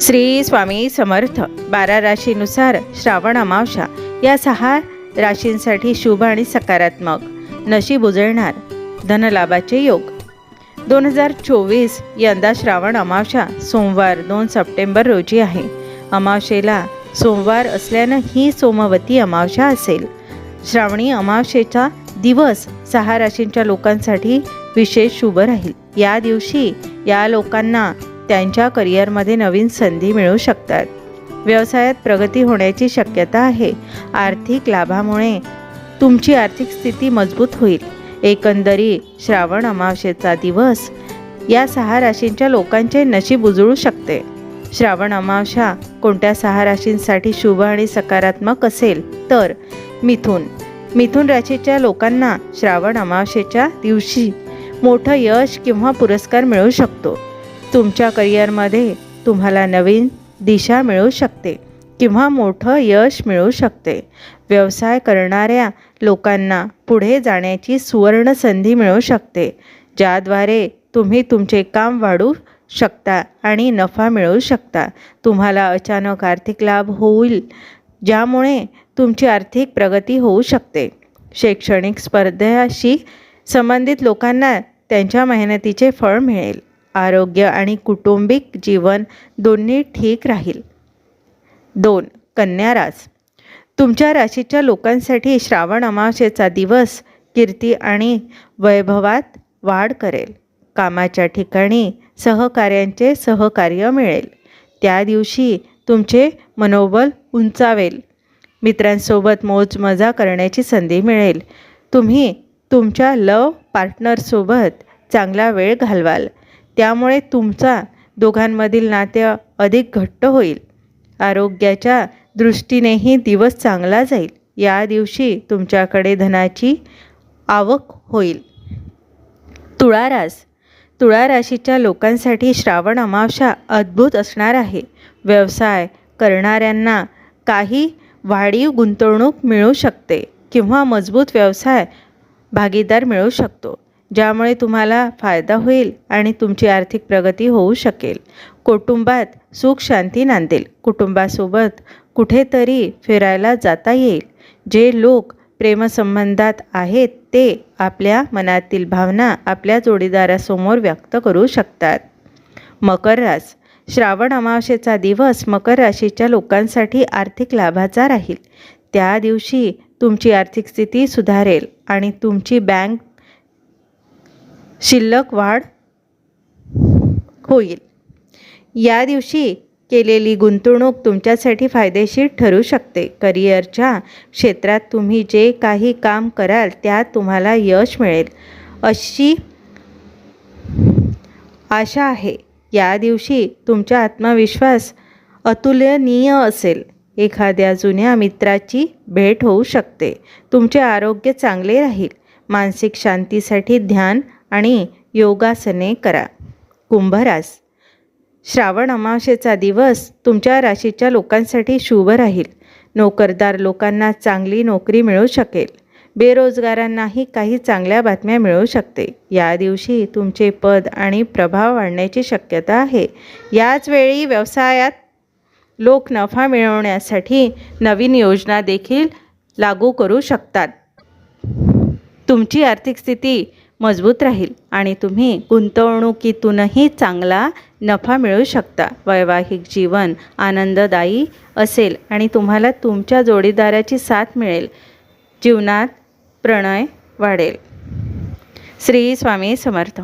श्री स्वामी समर्थ. बारा राशीनुसार श्रावण अमावस्या. या सहा राशींसाठी शुभ आणि सकारात्मक. नशीब उजळणार. धनलाभाचे योग. दोन हजार चोवीस यंदा श्रावण अमावस्या. सोमवार दोन सप्टेंबर रोजी आहे. अमावशेला सोमवार असल्यानं ही सोमवती अमावस्या असेल. श्रावणी अमावशेचा दिवस सहा राशींच्या लोकांसाठी विशेष शुभ राहील. या दिवशी या लोकांना त्यांच्या करिअरमध्ये नवीन संधी मिळू शकतात. व्यवसायात प्रगती होण्याची शक्यता आहे. आर्थिक लाभामुळे तुमची आर्थिक स्थिती मजबूत होईल. एकंदरी श्रावण अमावशेचा दिवस या सहा राशींच्या लोकांचे नशीब उजळू शकते. श्रावण अमावशा कोणत्या सहा राशींसाठी शुभ आणि सकारात्मक असेल? तर मिथुन. मिथुन राशीच्या लोकांना श्रावण अमावशेच्या दिवशी मोठं यश किंवा पुरस्कार मिळू शकतो. तुमच्या करिअरमध्ये तुम्हाला नवीन दिशा मिळू शकते किंवा मोठं यश मिळू शकते. व्यवसाय करणाऱ्या लोकांना पुढे जाण्याची सुवर्ण संधी मिळू शकते ज्याद्वारे तुम्ही तुमचे काम वाढू शकता आणि नफा मिळवू शकता. तुम्हाला अचानक आर्थिक लाभ होईल ज्यामुळे तुमची आर्थिक प्रगती होऊ शकते. शैक्षणिक स्पर्धेशी संबंधित लोकांना त्यांच्या मेहनतीचे फळ मिळेल. आरोग्य आणि कुटुंबिक जीवन दोन्ही ठीक राहील. दोन कन्या रास तुमच्या राशीच्या लोकांसाठी श्रावण अमावस्येचा दिवस कीर्ती आणि वैभवात वाढ करेल. कामाच्या ठिकाणी सहकार्यांचे सहकार्य मिळेल. त्या दिवशी तुमचे मनोबल उंचावेल. मित्रांसोबत मोज मजा करण्याची संधी मिळेल. तुम्ही तुमच्या लव पार्टनरसोबत चांगला वेळ घालवाल. त्यामुळे तुमचा दोघांमधील नाते अधिक घट्ट होईल. आरोग्याच्या दृष्टीनेही दिवस चांगला जाईल. या दिवशी तुमच्याकडे धनाची आवक होईल. तुळारास तुळा राशीच्या लोकांसाठी श्रावण अमावस्या अद्भुत असणार आहे. व्यवसाय करणाऱ्यांना काही वाढीव गुंतवणूक मिळू शकते किंवा मजबूत व्यवसाय भागीदार मिळू शकतो. ज्यामुळे तुम्हाला फायदा होईल आणि तुमची आर्थिक प्रगती होऊ शकेल. कुटुंबात सुख शांती नांदेल. कुटुंबासोबत कुठेतरी फिरायला जाता येईल. जे लोक प्रेमसंबंधात आहेत ते आपल्या मनातील भावना आपल्या जोडीदारासमोर व्यक्त करू शकतात. मकर रास. श्रावण अमावस्येचा दिवस मकर राशीच्या लोकांसाठी आर्थिक लाभाचा राहील. त्या दिवशी तुमची आर्थिक स्थिती सुधारेल आणि तुमची बँक शिल्लक वाढ होईल. या दिवशी केलेली गुंतवणूक तुमच्यासाठी फायदेशीर ठरू शकते. करिअरच्या क्षेत्रात तुम्ही जे काही काम कराल त्यात तुम्हाला यश मिळेल. अशी आशा आहे. या दिवशी तुमचा आत्मविश्वास अतुलनीय असेल. एखाद्या जुन्या मित्राची भेट होऊ शकते. तुमचे आरोग्य चांगले राहील. मानसिक शांतीसाठी ध्यान आणि योगासने करा. कुंभरास श्रावण अमावस्येचा दिवस तुमच्या राशीच्या लोकांसाठी शुभ राहील. नोकरदार लोकांना चांगली नोकरी मिळू शकेल. बेरोजगारांनाही काही चांगल्या बातम्या मिळू शकते. या दिवशी तुमचे पद आणि प्रभाव वाढण्याची शक्यता आहे. याच वेळी व्यवसायात लोक नफा मिळवण्यासाठी नवीन योजना देखील लागू करू शकतात. तुमची आर्थिक स्थिती मजबूत राहील आणि तुम्ही गुंतवणुकीतूनही चांगला नफा मिळू शकता. वैवाहिक जीवन आनंददायी असेल आणि तुम्हाला तुमच्या जोडीदाराची साथ मिळेल. जीवनात प्रणय वाढेल. श्री स्वामी समर्थ.